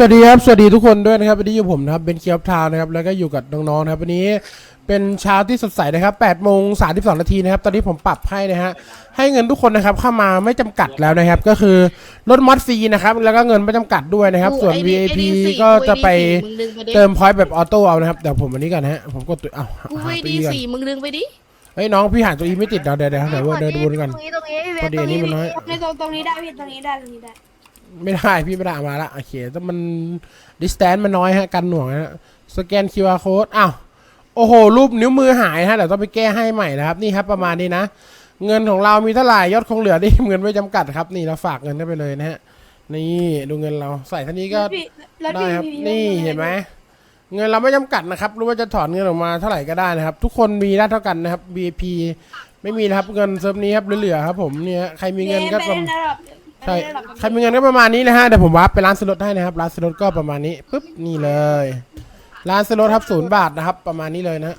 สวัสดีครับ สวัสดีทุกคนด้วยนะครับ วันนี้อยู่ผมนะครับ เป็นเคียบทาวนะครับ แล้วก็อยู่กับน้องๆนะครับ วันนี้เป็นเช้าที่สดใสนะครับ8โมง32 นาทีนะครับ ตอนนี้ผมปรับให้นะฮะ ให้เงินทุกคนนะครับเข้ามาไม่จำกัดแล้วนะครับ ก็คือลดมอดฟรีนะครับ แล้วก็เงินไม่จำกัดด้วยนะครับ ส่วนกู VIP ID สี่ก็จะไปกู ID สี่มึงดึงไปดิเติมพอยต์แบบออโต้เอานะครับเดี๋ยวผมอันนี้ก่อนนะฮะ ผมกดตัวอ้าวกูหาไอตัวดีอีก่อนสี่มึงดึงไปดิ เฮ้ยน้องพี่หาตัวอีไม่ติดเดี๋ยวเดี๋ยวเดี๋ยวเดี๋ยวเดินวนกันตรงนี้ตรงนี้พอดีอันนี้มันน้อยในตรงตรงนี้ได้พี่ตรงนี้ได้ตรงนี้ได้ ไม่ได้พี่ไม่ได้เอามาละโอเคแต่มัน distance มันน้อยฮะกันหน่วงฮะสแกน QR code อ้าวโอ้โห รูปนิ้วมือหายฮะเดี๋ยวต้องไปแก้ให้ใหม่นะครับ นี่ครับประมาณนี้นะ เงินของเรามีเท่าไหร่ยอดคงเหลือนี่เงินไม่จำกัดครับ นี่เราฝากเงินได้ไปเลยนะฮะนี่ดูเงินเราใส่เท่านี้ก็พี่แล้วได้พี่ครับพี่นี่เห็นไหมเงินเราไม่จำกัดนะครับรู้ว่าจะถอนเงินออกมาเท่าไหร่ก็ได้นะครับ ทุกคนมีได้เท่ากันนะครับ VIP ไม่มีนะครับเงินเซิร์ฟนี้ครับเหลือๆครับ ผมเนี่ยใครมีเงินก็ประมาณไม่ได้ระดับ ใช่ไม่ได้ระดับใครมีเงินก็ประมาณนี้นะฮะเดี๋ยวผมวาร์ปไปร้านสล็อตให้นะครับร้านสล็อตก็ประมาณนี้ปุ๊บนี่เลย ร้านสล็อตครับศูนย์บาทนะครับ ประมาณนี้เลยนะ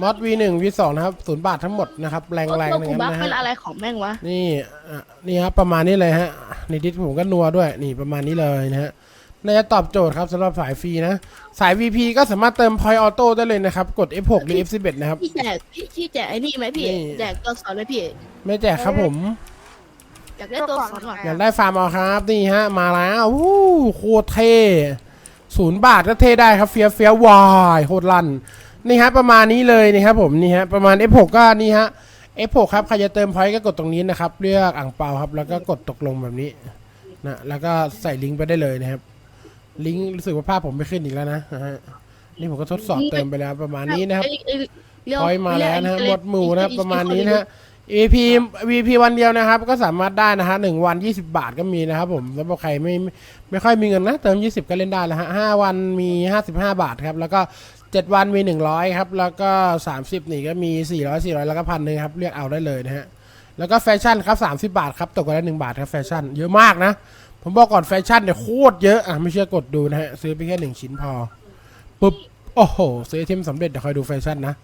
มอด V1 V2 นะครับศูนย์บาททั้งหมดนะครับแรงแรงตัวๆอย่างกูนั้นบัฟนะเป็นฮะอะไรของแม่งวะ นี่อะนี่ครับประมาณนี้เลยฮะในดิสผมก็นัวด้วยนี่ประมาณนี้เลยนะฮะน่าจะตอบโจทย์ครับสำหรับสายฟรีนะสาย VP ก็สามารถเติม Point Auto ได้เลยนะครับกด F6 หรือ F11 นะครับ พี่แจกพี่พี่แจกไอ้นี่ไหมพี่ นี่ แจกตัวสอนไหมพี่ ไม่แจกครับผม อยากได้ตัวสอนว่ะอยากได้ฟาร์มเอาครับนี่ฮะมาแล้ววู้โคตรเท่ศูนย์บาทก็เท่ได้ครับเฟียเฟียวายโคตรลั่นนี่ฮะประมาณนี้เลยนี่ครับผมนี่ฮะประมาณ F6 ก็นี่ฮะ F6 ครับใครจะเติมพอยต์ก็กดตรงนี้นะครับเลือกอ่างเปาครับ แล้วก็กดตกลงแบบนี้นะแล้วก็ใส่ลิงก์ไปได้เลยนะครับ ลิงก์รู้สึกว่าภาพผมไม่ขึ้นอีกแล้วนะนะฮะนี่ผมก็ทดสอบเติมไปแล้วประมาณนี้นะครับไอ้ไอ้เรีกพอยต์มาแล้วนะฮะเรีหมยกดหมู่นะครับไอ้ประมาณนี้นะฮะ VP VP วันเดียวนะครับ ก็สามารถได้นะฮะหนึ่งวัน 20 บาทก็มีนะครับผมสำหรับใครไม่ไม่ไม่ค่อยมีเงินนะ เติม 20 ก็เล่นได้แล้วฮะห้าวันมี 55 บาทครับ แล้วก็ 7 วันมี 100 ครับ แล้วก็ 30 นี่ก็มี 400 400 แล้วก็พันหนึ่งครับเรียกเอาได้เลยนะฮะ แล้วก็แฟชั่นครับ 30 บาทครับตกกันละ1บาทครับแฟชั่นเยอะมากนะ ผมบอกก่อนแฟชั่นเนี่ยโคตรเยอะอะไม่เชื่อกดดูนะฮะซื้อไปแค่หนึ่งชิ้นพอปุ๊บโอ้โหซื้อไอเทมสำเร็จเดี๋ยวคอยดูแฟชั่นนะ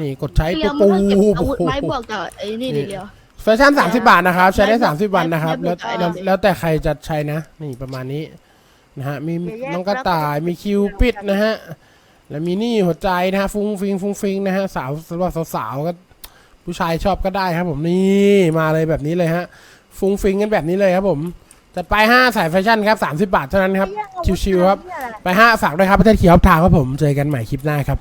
นี่กดใช้เรีปุ๊ยบวมันปูต้องเก็บอาวุธโอ้โหไม้บวกกับไอ้นี่ดิเดียว แฟชั่น30บาทนะครับ ใช้ได้30วันนะครับไม่แล้วไม่แล้วแล้วแต่ใครจะใช้นะ นี่ประมาณนี้นะฮะมีน้องกระต่ายมีคิวปิดนะฮะแล้วมีนี่หัวใจนะฮะฟุ้งฟิงฟุ้งฟิงนะฮะสาวสำหรับสาวๆก็ผู้ชายชอบก็ได้ครับ ผมนี่มาเลยแบบนี้เลยฮะฟุ้งฟิงกันแบบนี้เลยครับ ผมจัดไปห้าสายแฟชั่นครับ30 บาทเท่านั้นครับชิวๆครับไปห้าฝากด้วยครับประเทศเขียวทางครับผมเจอกันใหม่คลิปหน้าครับ